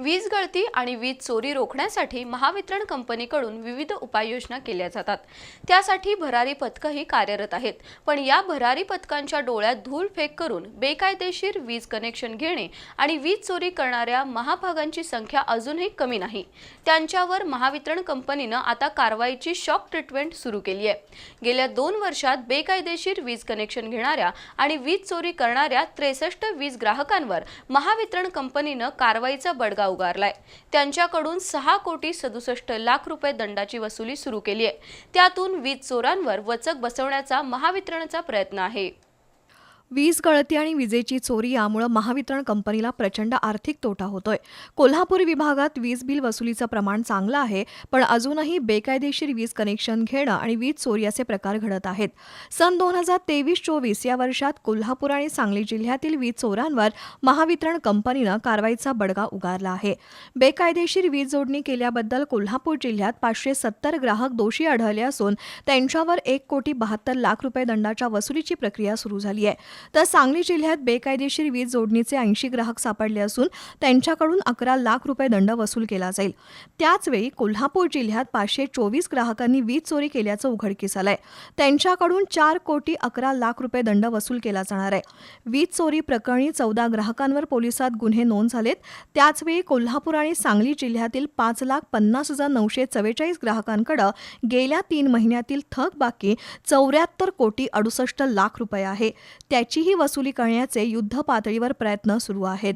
वीज गळती आणि वीज चोरी रोखण्यासाठी महावितरण कंपनीकडून विविध उपाययोजना केल्या जातात. त्यासाठी भरारी पथकंही कार्यरत आहेत. पण या भरारी पथकांच्या डोळ्यात धूळ फेक करून बेकायदेशीर वीज कनेक्शन घेणे आणि वीज चोरी करणाऱ्या महाभागांची संख्या अजूनही कमी नाही. त्यांच्यावर महावितरण कंपनीनं आता कारवाईची शॉक ट्रीटमेंट सुरू केली आहे. गेल्या दोन वर्षात बेकायदेशीर वीज कनेक्शन घेणाऱ्या आणि वीज चोरी करणाऱ्या त्रेसष्ट वीज ग्राहकांवर महावितरण कंपनीनं कारवाईचा बडगाव उगारलाय. त्यांच्याकडून सहा कोटी सदुसष्ट लाख रुपये दंडाची वसुली सुरू केली आहे. त्यातून वीज चोरांवर वचक बसवण्याचा महावितरणचा प्रयत्न आहे. वीज गळती आणि विजेची चोरी यामुळे महावितरण कंपनीला प्रचंड आर्थिक तोटा होतोय. कोल्हापूर विभागात वीज बिल वसुलीचं प्रमाण चांगलं आहे पण अजूनही बेकायदेशीर वीज कनेक्शन घेणं आणि वीज चोरी असे प्रकार घडत आहेत. सन दोन हजार तेवीस चोवीस या वर्षात कोल्हापूर आणि सांगली जिल्ह्यातील वीज चोरांवर महावितरण कंपनीनं कारवाईचा बडगा उगारला आहे. बेकायदेशीर वीज जोडणी केल्याबद्दल कोल्हापूर जिल्ह्यात पाचशे सत्तर ग्राहक दोषी आढळले असून त्यांच्यावर एक कोटी बहात्तर लाख रुपये दंडाच्या वसुलीची प्रक्रिया सुरू झाली आहे. तर सांगली जिल्ह्यात बेकायदेशीर वीज जोडणीचे ऐंशी ग्राहक सापडले असून त्यांच्याकडून अकरा लाख रुपये दंड वसूल केला जाईल. त्याचवेळी कोल्हापूर जिल्ह्यात पाचशे चोवीस ग्राहकांनी वीज चोरी केल्याचं उघडकीस आलंय. त्यांच्याकडून चार कोटी अकरा लाख रुपये दंड वसूल केला जाणार आहे. वीज चोरी प्रकरणी चौदा ग्राहकांवर पोलिसात गुन्हे नोंद झालेत. त्याचवेळी कोल्हापूर आणि सांगली जिल्ह्यातील पाच लाख पन्नास हजार नऊशे चव्वेचाळीस ग्राहकांकडे गेल्या तीन महिन्यातील थक बाकी चौऱ्याहत्तर कोटी अडुसष्ट लाख रुपये आहे. त्याचीही वसुली करण्याचे युद्धपातळीवर प्रयत्न सुरू आहेत.